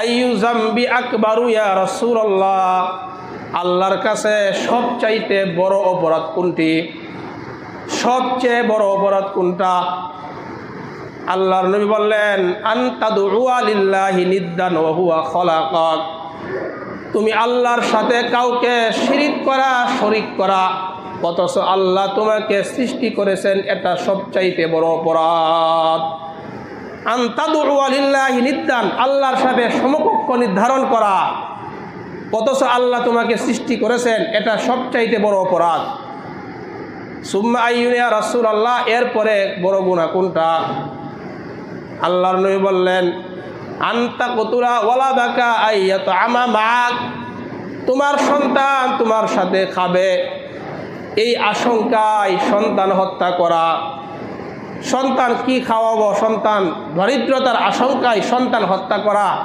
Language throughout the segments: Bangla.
আইয়ু জাম্বি আল্লাহর কাছে সবচাইতে বড় অপরাধ কোনটি? সবচেয়ে বড় অপরাধ কোনটা? আল্লাহর নবী বললেন আন্তাদু লিল্লাহি নিদ্দান ওয়া খলাকাক। তুমি আল্লাহর সাথে কাউকে শিরিক করা, শরিক করা, অথচ আল্লাহ তোমাকে সৃষ্টি করেছেন এটা সবচাইতে বড় অপরাধ। আন্তাদুল্লাহি নিদান আল্লাহর সাথে সমকক্ষ নির্ধারণ করা। অথচ আল্লাহ তোমাকে সৃষ্টি করেছেন, এটা সবচাইতে বড় অপরাধ। সুম্মা আইয়ুনিয়া রাসুল আল্লাহ এরপরে বড় গুণা কোনটা? আল্লাহর নবী বললেন আন্তা কতুরা ওলা বাকা আইয়াত আমা মাক তোমার সন্তান তোমার সাথে খাবে। এই আশঙ্কায় সন্তান হত্যা করা। সন্তান কি খাওয়াবো? সন্তান দারিদ্রতার আশঙ্কায় সন্তান হত্যা করা।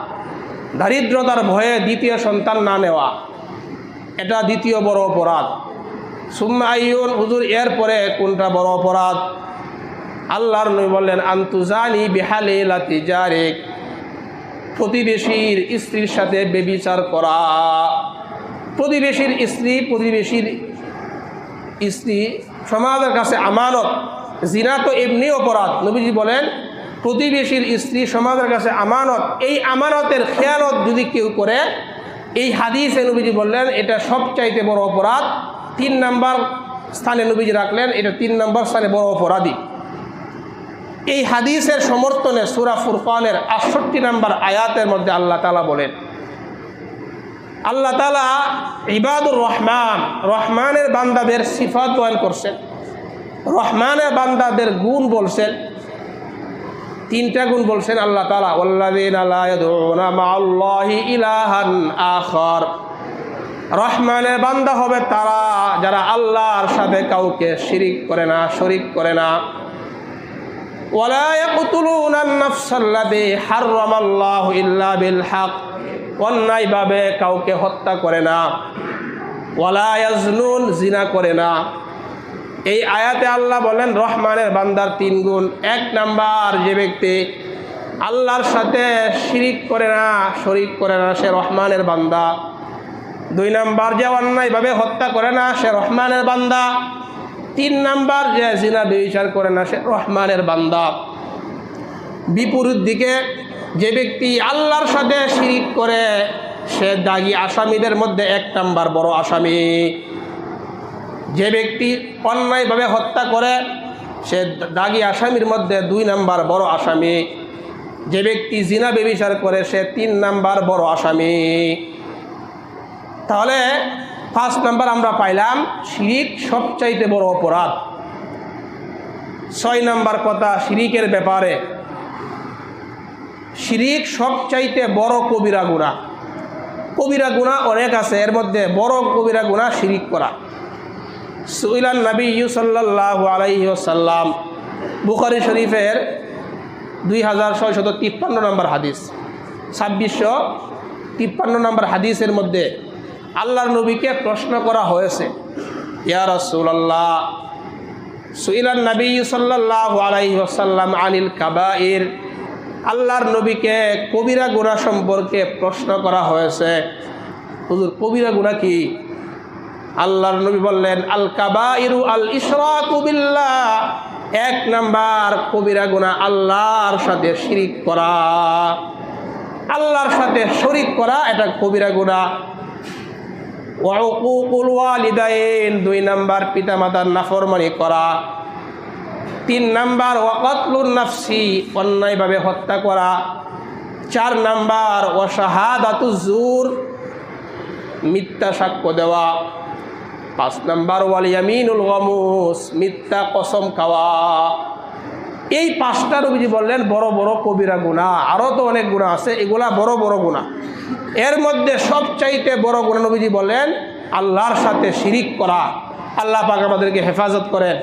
দারিদ্রতার ভয়ে দ্বিতীয় সন্তান না নেওয়া। এটা দ্বিতীয় বড় অপরাধ। সুম্মা আইয়ুন, হুজুর এরপরে কোনটা বড় অপরাধ? আল্লাহর নবী বললেন, আন্তুজানি বিহালে লাতি জারেক। প্রতিবেশীর স্ত্রীর সাথে বেবিচার করা। প্রতিবেশীর স্ত্রী প্রতিবেশীর স্ত্রী সমাজের কাছে আমানত। জিনা তো এমনি অপরাধ। নবীজি বলেন, প্রতিবেশীর স্ত্রী সমাজের কাছে আমানত, এই আমানতের খেয়ালত যদি কেউ করে, এই হাদিসে নবীজি বললেন, এটা সবচাইতে বড় অপরাধ। তিন নাম্বার স্থানে নবীজি রাখলেন, এটা তিন নাম্বার স্থানে বড় অপরাধী। এই হাদিসের সমর্থনে সুরা ফুরফানের আটষট্টি নাম্বার আয়াতের মধ্যে আল্লাহ তালা বলেন, আল্লাহ তালা ইবাদুর রহমান, রহমানের বান্দাদের সিফাত বয়ান করছেন। রহমানে বান্দাদের গুণ বলছেন, তিনটা গুণ বলছেন আল্লাহ তালা আখর। রহমানের বান্দা হবে তারা যারা আল্লাহর সাথে কাউকে শিরিক করে না, শরিক করে না। অন্যায়ভাবে কাউকে হত্যা করে না। ওয়ালায়াজনুন জিনা করে না। এই আয়াতে আল্লাহ বলেন, রহমানের বান্দার তিন গুণ। এক নাম্বার যে ব্যক্তি আল্লাহর সাথে শিরিক করে না, শরিক করে না, সে রহমানের বান্দা। দুই নাম্বার যে অন্যায়ভাবে হত্যা করে না, সে রহমানের বান্দা। তিন নাম্বার যে জিনা বিচার করে না, সে রহমানের বান্দা। বিপরীত দিকে যে ব্যক্তি আল্লাহর সাথে শিরিক করে, সে দাগি আসামিদের মধ্যে এক নাম্বার বড় আসামি। যে ব্যক্তি অন্যায়ভাবে হত্যা করে, সে দাগি আসামির মধ্যে দুই নাম্বার বড় আসামি। যে ব্যক্তি জিনা বেবিচার করে, সে তিন নাম্বার বড় আসামি। তাহলে ফার্স্ট নাম্বার আমরা পাইলাম, শিরিক সবচাইতে বড় অপরাধ। ছয় নাম্বার কথা, শিরিকের ব্যাপারে। শিরিক সবচাইতে বড় কবিরা গুণা কবিরা গুণা অনেক আছে, এর মধ্যে বড় কবিরা গুণা শিরিক করা। সুইলান নবী ইউসাল্লাহ আলাইসাল্লাম বুখারি শরীফের দুই হাজার ছয়শত তিপ্পান্ন নম্বর হাদিস। ছাব্বিশশো তিপ্পান্ন নম্বর হাদিসের মধ্যে আল্লাহর নবীকে প্রশ্ন করা হয়েছে, ইয়া রসুল্লাহ সুইলান নবী সাল্লাহ আলাইসাল্লাম আনিল কাবাইর, আল্লাহর নবীকে কবিরা গুণা সম্পর্কে প্রশ্ন করা হয়েছে। হুজুর, কবিরা গুণা কি? আল্লাহর নবী বললেন, আল কাবা ইরু আল ইসরাকুবিল্লা এক নাম্বার কবিরা গুণা আল্লাহর সাথে শিরিক করা। আল্লাহর সাথে শরিক করা, এটা কবিরা গুণা ওয়ালিদাইন, দুই নাম্বার পিতামাতার নাফরমানি করা। তিন নাম্বার ওয়াকতলুন নাফসি, অন্যায়ভাবে হত্যা করা। চার নাম্বার ওয়াশাহাদাতুজুর মিথ্যা সাক্ষ্য দেওয়া। পাঁচ নাম্বার ওয়ালিয়ামিনুল গমুস, মিথ্যা কসম খাওয়া। এই পাঁচটা রবিজি বললেন, বড় বড় কবিরা গুণা। আরও তো অনেক গুণা আছে, এগুলা বড় বড় গুণা। এর মধ্যে সবচাইতে বড় গুণা নবীজি বললেন, আল্লাহর সাথে শিরিক করা। আল্লাহ পাক আমাদেরকে হেফাজত করেন।